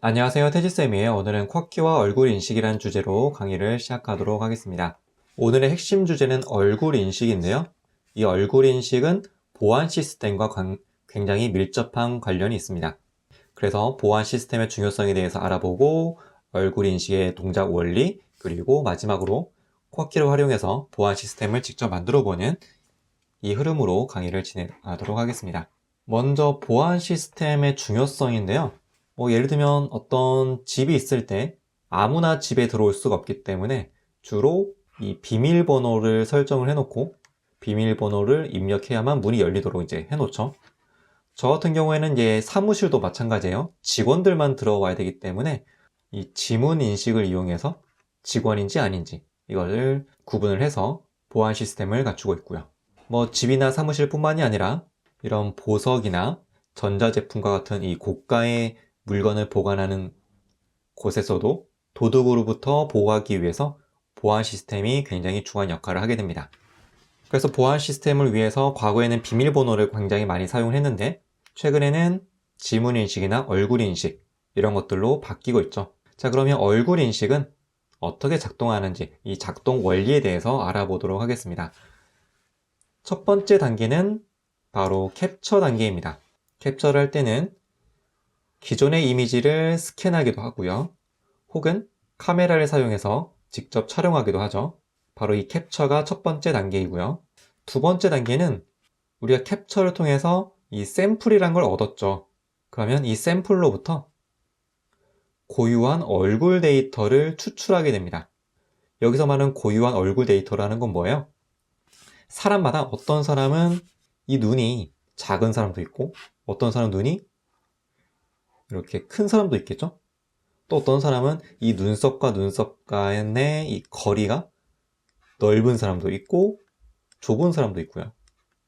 안녕하세요 태지쌤이에요. 오늘은 쿼키와 얼굴 인식이란 주제로 강의를 시작하도록 하겠습니다. 오늘의 핵심 주제는 얼굴 인식인데요. 이 얼굴 인식은 보안 시스템과 관- 굉장히 밀접한 관련이 있습니다. 그래서 보안 시스템의 중요성에 대해서 알아보고 얼굴 인식의 동작 원리 그리고 마지막으로 쿼키를 활용해서 보안 시스템을 직접 만들어 보는 이 흐름으로 강의를 진행하도록 하겠습니다 먼저 보안 시스템의 중요성인데요 뭐 예를 들면 어떤 집이 있을 때 아무나 집에 들어올 수가 없기 때문에 주로 이 비밀번호를 설정을 해놓고 비밀번호를 입력해야만 문이 열리도록 이제 해놓죠. 저 같은 경우에는 이제 사무실도 마찬가지예요. 직원들만 들어와야 되기 때문에 이 지문 인식을 이용해서 직원인지 아닌지 이거를 구분을 해서 보안 시스템을 갖추고 있고요. 뭐 집이나 사무실뿐만이 아니라 이런 보석이나 전자제품과 같은 이 고가의 물건을 보관하는 곳에서도 도둑으로부터 보호하기 위해서 보안 시스템이 굉장히 중요한 역할을 하게 됩니다. 그래서 보안 시스템을 위해서 과거에는 비밀번호를 굉장히 많이 사용을 했는데 최근에는 지문 인식이나 얼굴 인식 이런 것들로 바뀌고 있죠. 자 그러면 얼굴 인식은 어떻게 작동하는지 이 작동 원리에 대해서 알아보도록 하겠습니다. 첫 번째 단계는 바로 캡처 단계입니다. 캡처를 할 때는 기존의 이미지를 스캔하기도 하고요. 혹은 카메라를 사용해서 직접 촬영하기도 하죠. 바로 이 캡처가 첫 번째 단계이고요. 두 번째 단계는 우리가 캡처를 통해서 이 샘플이란 걸 얻었죠. 그러면 이 샘플로부터 고유한 얼굴 데이터를 추출하게 됩니다. 여기서 말하는 고유한 얼굴 데이터라는 건 뭐예요? 사람마다 어떤 사람은 이 눈이 작은 사람도 있고 어떤 사람 눈이 이렇게 큰 사람도 있겠죠? 또 어떤 사람은 이 눈썹과 눈썹 간의 이 거리가 넓은 사람도 있고 좁은 사람도 있고요.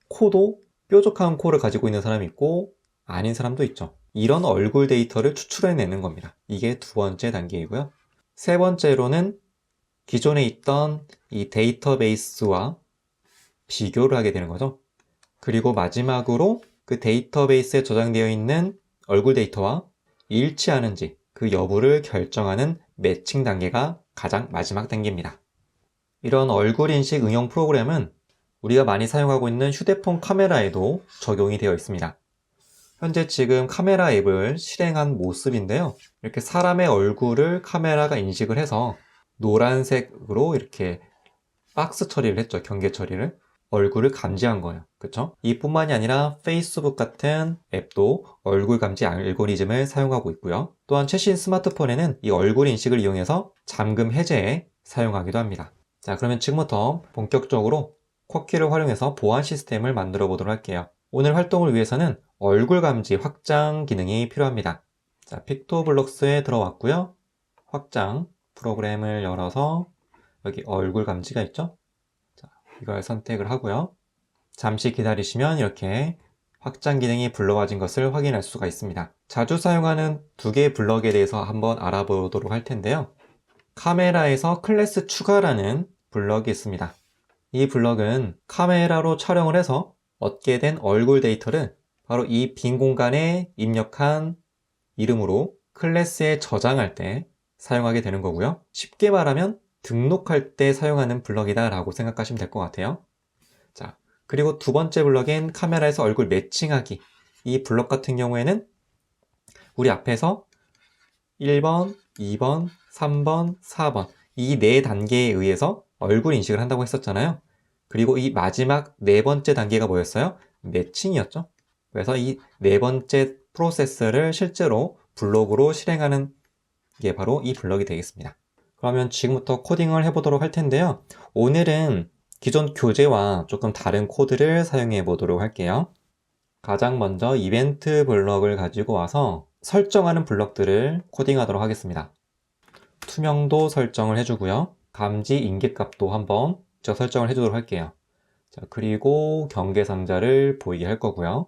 코도 뾰족한 코를 가지고 있는 사람이 있고 아닌 사람도 있죠. 이런 얼굴 데이터를 추출해내는 겁니다. 이게 두 번째 단계이고요. 세 번째로는 기존에 있던 이 데이터베이스와 비교를 하게 되는 거죠. 그리고 마지막으로 그 데이터베이스에 저장되어 있는 얼굴 데이터와 일치하는지 그 여부를 결정하는 매칭 단계가 가장 마지막 단계입니다. 이런 얼굴 인식 응용 프로그램은 우리가 많이 사용하고 있는 휴대폰 카메라에도 적용이 되어 있습니다. 현재 지금 카메라 앱을 실행한 모습인데요. 이렇게 사람의 얼굴을 카메라가 인식을 해서 노란색으로 이렇게 박스 처리를 했죠. 경계 처리를. 얼굴을 감지한 거예요. 그쵸? 이뿐만이 아니라 페이스북 같은 앱도 얼굴 감지 알고리즘을 사용하고 있고요. 또한 최신 스마트폰에는 이 얼굴 인식을 이용해서 잠금 해제에 사용하기도 합니다. 자, 그러면 지금부터 본격적으로 쿼키를 활용해서 보안 시스템을 만들어 보도록 할게요. 오늘 활동을 위해서는 얼굴 감지 확장 기능이 필요합니다. 자, 픽토블록스에 들어왔고요. 확장 프로그램을 열어서 여기 얼굴 감지가 있죠? 이걸 선택을 하고요. 잠시 기다리시면 이렇게 확장 기능이 불러와진 것을 확인할 수가 있습니다. 자주 사용하는 두 개의 블럭에 대해서 한번 알아보도록 할 텐데요. 카메라에서 클래스 추가라는 블럭이 있습니다. 이 블럭은 카메라로 촬영을 해서 얻게 된 얼굴 데이터를 바로 이 빈 공간에 입력한 이름으로 클래스에 저장할 때 사용하게 되는 거고요. 쉽게 말하면 등록할 때 사용하는 블럭이다 라고 생각하시면 될 것 같아요. 자, 그리고 두 번째 블럭인 카메라에서 얼굴 매칭하기. 이 블럭 같은 경우에는 우리 앞에서 1번, 2번, 3번, 4번 이 네 단계에 의해서 얼굴 인식을 한다고 했었잖아요. 그리고 이 마지막 네 번째 단계가 뭐였어요? 매칭이었죠. 그래서 이 네 번째 프로세스를 실제로 블록으로 실행하는 게 바로 이 블럭이 되겠습니다. 그러면 지금부터 코딩을 해보도록 할 텐데요. 오늘은 기존 교재와 조금 다른 코드를 사용해 보도록 할게요. 가장 먼저 이벤트 블럭을 가지고 와서 설정하는 블럭들을 코딩하도록 하겠습니다. 투명도 설정을 해주고요. 감지 인계값도 한번 저 설정을 해주도록 할게요. 자, 그리고 경계 상자를 보이게 할 거고요.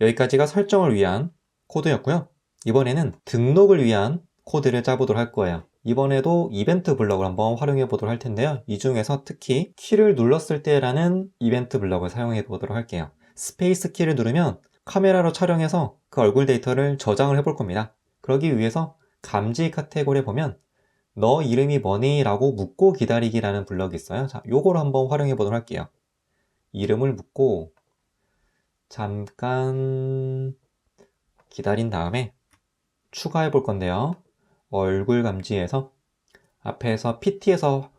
여기까지가 설정을 위한 코드였고요. 이번에는 등록을 위한 코드를 짜보도록 할 거예요. 이번에도 이벤트 블럭을 한번 활용해 보도록 할 텐데요. 이 중에서 특히 키를 눌렀을 때라는 이벤트 블럭을 사용해 보도록 할게요. 스페이스 키를 누르면 카메라로 촬영해서 그 얼굴 데이터를 저장을 해 볼 겁니다. 그러기 위해서 감지 카테고리에 보면 너 이름이 뭐니? 라고 묻고 기다리기라는 블럭이 있어요. 자, 요걸 한번 활용해 보도록 할게요. 이름을 묻고 잠깐 기다린 다음에 추가해 볼 건데요. 얼굴 감지에서 앞에서 PT에서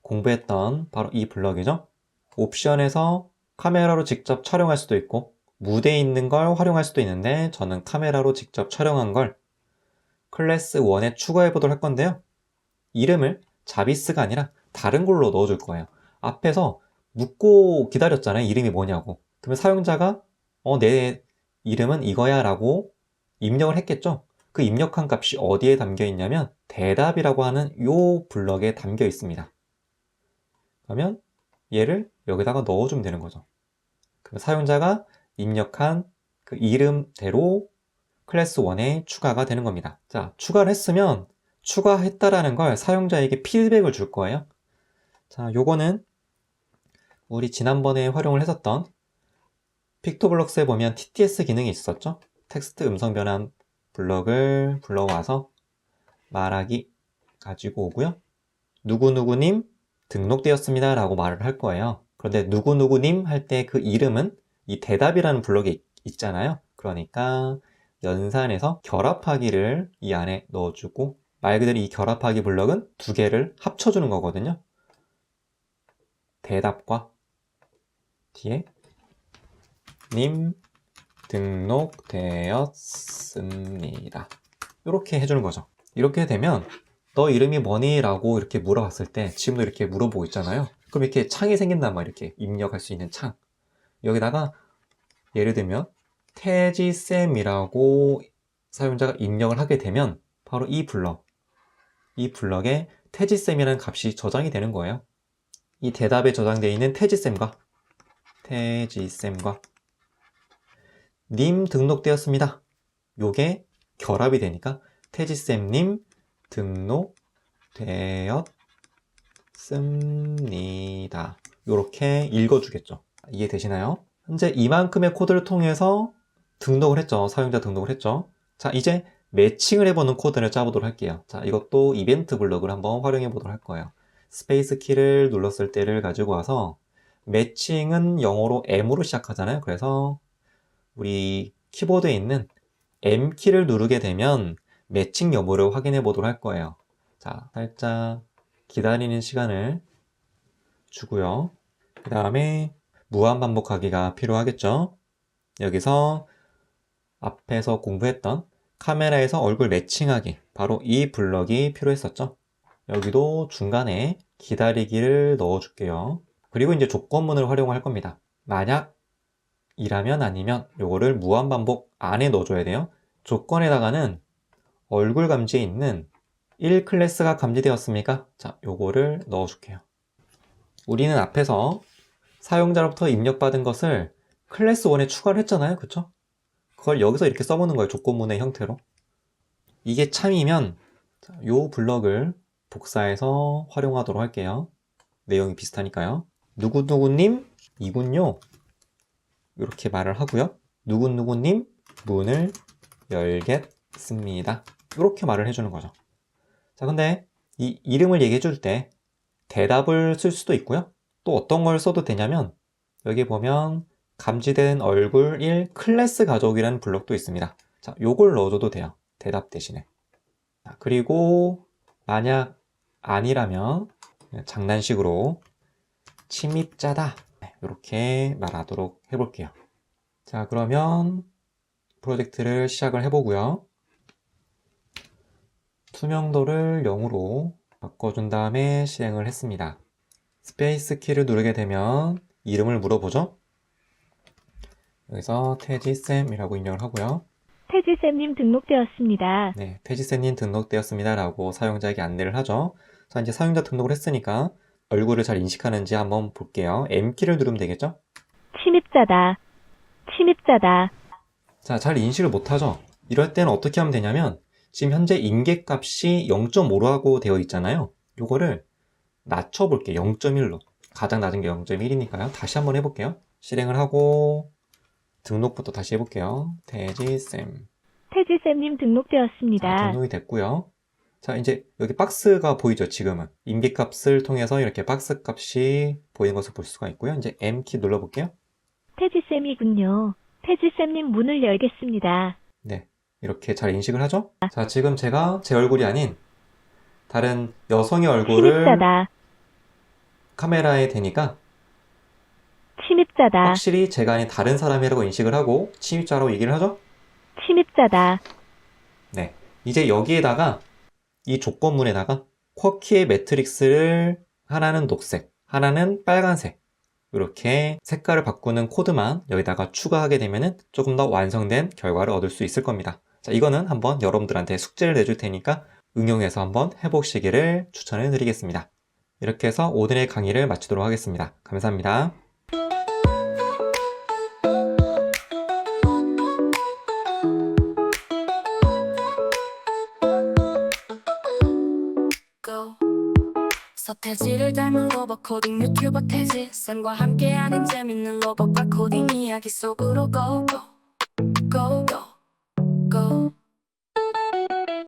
공부했던 바로 이 블럭이죠. 옵션에서 카메라로 직접 촬영할 수도 있고 무대에 있는 걸 활용할 수도 있는데 저는 카메라로 직접 촬영한 걸 클래스 1에 추가해 보도록 할 건데요. 이름을 자비스가 아니라 다른 걸로 넣어줄 거예요. 앞에서 묻고 기다렸잖아요. 이름이 뭐냐고. 그러면 사용자가 어, 내 이름은 이거야 라고 입력을 했겠죠. 그 입력한 값이 어디에 담겨 있냐면 대답이라고 하는 요 블럭에 담겨 있습니다. 그러면 얘를 여기다가 넣어주면 되는 거죠. 그럼 사용자가 입력한 그 이름대로 클래스 1에 추가가 되는 겁니다. 자, 추가를 했으면 추가했다라는 걸 사용자에게 피드백을 줄 거예요. 자, 요거는 우리 지난번에 활용을 했었던 픽토블럭스에 보면 TTS 기능이 있었죠? 텍스트 음성 변환 블럭을 불러와서 말하기 가지고 오고요. 누구누구님 등록되었습니다 라고 말을 할 거예요. 그런데 누구누구님 할 때 그 이름은 이 대답이라는 블럭이 있잖아요. 그러니까 연산해서 결합하기를 이 안에 넣어주고 말 그대로 이 결합하기 블럭은 두 개를 합쳐주는 거거든요. 대답과 뒤에 님 등록되었습니다. 이렇게 해주는 거죠. 이렇게 되면 너 이름이 뭐니? 라고 이렇게 물어봤을 때 지금도 이렇게 물어보고 있잖아요. 그럼 이렇게 창이 생긴단 말이에요. 이렇게 입력할 수 있는 창. 여기다가 예를 들면 태지쌤이라고 사용자가 입력을 하게 되면 바로 이 블럭, 이 블럭에 태지쌤이라는 값이 저장이 되는 거예요. 이 대답에 저장되어 있는 태지쌤과 태지쌤과 님 등록되었습니다. 요게 결합이 되니까 태지쌤님 등록되었습니다. 요렇게 읽어주겠죠. 이해되시나요? 현재 이만큼의 코드를 통해서 등록을 했죠. 사용자 등록을 했죠. 자, 이제 매칭을 해보는 코드를 짜보도록 할게요. 자, 이것도 이벤트 블럭을 한번 활용해 보도록 할 거예요. 스페이스 키를 눌렀을 때를 가지고 와서 매칭은 영어로 M으로 시작하잖아요. 그래서 우리 키보드에 있는 M 키를 누르게 되면 매칭 여부를 확인해 보도록 할 거예요. 자, 살짝 기다리는 시간을 주고요. 그 다음에 무한 반복하기가 필요하겠죠. 여기서 앞에서 공부했던 카메라에서 얼굴 매칭하기 바로 이 블럭이 필요했었죠. 여기도 중간에 기다리기를 넣어 줄게요. 그리고 이제 조건문을 활용할 겁니다. 만약 이라면 아니면 요거를 무한 반복 안에 넣어줘야 돼요. 조건에다가는 얼굴 감지에 있는 1 클래스가 감지되었습니까? 자, 요거를 넣어줄게요. 우리는 앞에서 사용자로부터 입력받은 것을 클래스 1에 추가를 했잖아요. 그쵸? 그걸 여기서 이렇게 써보는 거예요. 조건문의 형태로. 이게 참이면 자, 요 블럭을 복사해서 활용하도록 할게요. 내용이 비슷하니까요. 누구누구님 이군요. 이렇게 말을 하고요. 누구누구님 문을 열겠습니다. 이렇게 말을 해주는 거죠. 자, 근데 이 이름을 얘기해 줄 때 대답을 쓸 수도 있고요. 또 어떤 걸 써도 되냐면 여기 보면 감지된 얼굴 1 클래스 가족이라는 블록도 있습니다. 자, 요걸 넣어줘도 돼요. 대답 대신에. 자, 그리고 만약 아니라면 장난식으로 침입자다. 이렇게 말하도록 해볼게요. 자, 그러면 프로젝트를 시작을 해보고요. 투명도를 0으로 바꿔준 다음에 실행을 했습니다. 스페이스 키를 누르게 되면 이름을 물어보죠. 여기서 태지쌤이라고 입력을 하고요. 태지쌤님 등록되었습니다. 네, 태지쌤님 등록되었습니다. 라고 사용자에게 안내를 하죠. 자, 이제 사용자 등록을 했으니까 얼굴을 잘 인식하는지 한번 볼게요. M키를 누르면 되겠죠? 침입자다. 침입자다. 자, 잘 인식을 못하죠? 이럴 때는 어떻게 하면 되냐면 지금 현재 임계값이 0.5라고 되어 있잖아요. 요거를 낮춰볼게요. 0.1로. 가장 낮은 게 0.1이니까요. 다시 한번 해볼게요. 실행을 하고 등록부터 다시 해볼게요. 태지쌤. 태지쌤님 아, 등록되었습니다. 등록이 됐고요. 자, 이제 여기 박스가 보이죠, 지금은. 임계값을 통해서 이렇게 박스 값이 보이는 것을 볼 수가 있고요. 이제 M키 눌러볼게요. 태지쌤이군요. 태지쌤님 문을 열겠습니다. 네. 이렇게 잘 인식을 하죠? 자, 지금 제가 제 얼굴이 아닌 다른 여성의 얼굴을 침입자다. 카메라에 대니까 침입자다. 확실히 제가 아닌 다른 사람이라고 인식을 하고 침입자라고 얘기를 하죠? 침입자다. 네. 이제 여기에다가 이 조건문에다가 쿼키의 매트릭스를 하나는 녹색, 하나는 빨간색 이렇게 색깔을 바꾸는 코드만 여기다가 추가하게 되면은 조금 더 완성된 결과를 얻을 수 있을 겁니다. 자, 이거는 한번 여러분들한테 숙제를 내줄 테니까 응용해서 한번 해보시기를 추천을 드리겠습니다. 이렇게 해서 오늘의 강의를 마치도록 하겠습니다. 감사합니다. 태지를 닮은 로봇 코딩 유튜버 태지 쌤과 함께하는 재밌는 로봇과 코딩 이야기 속으로 go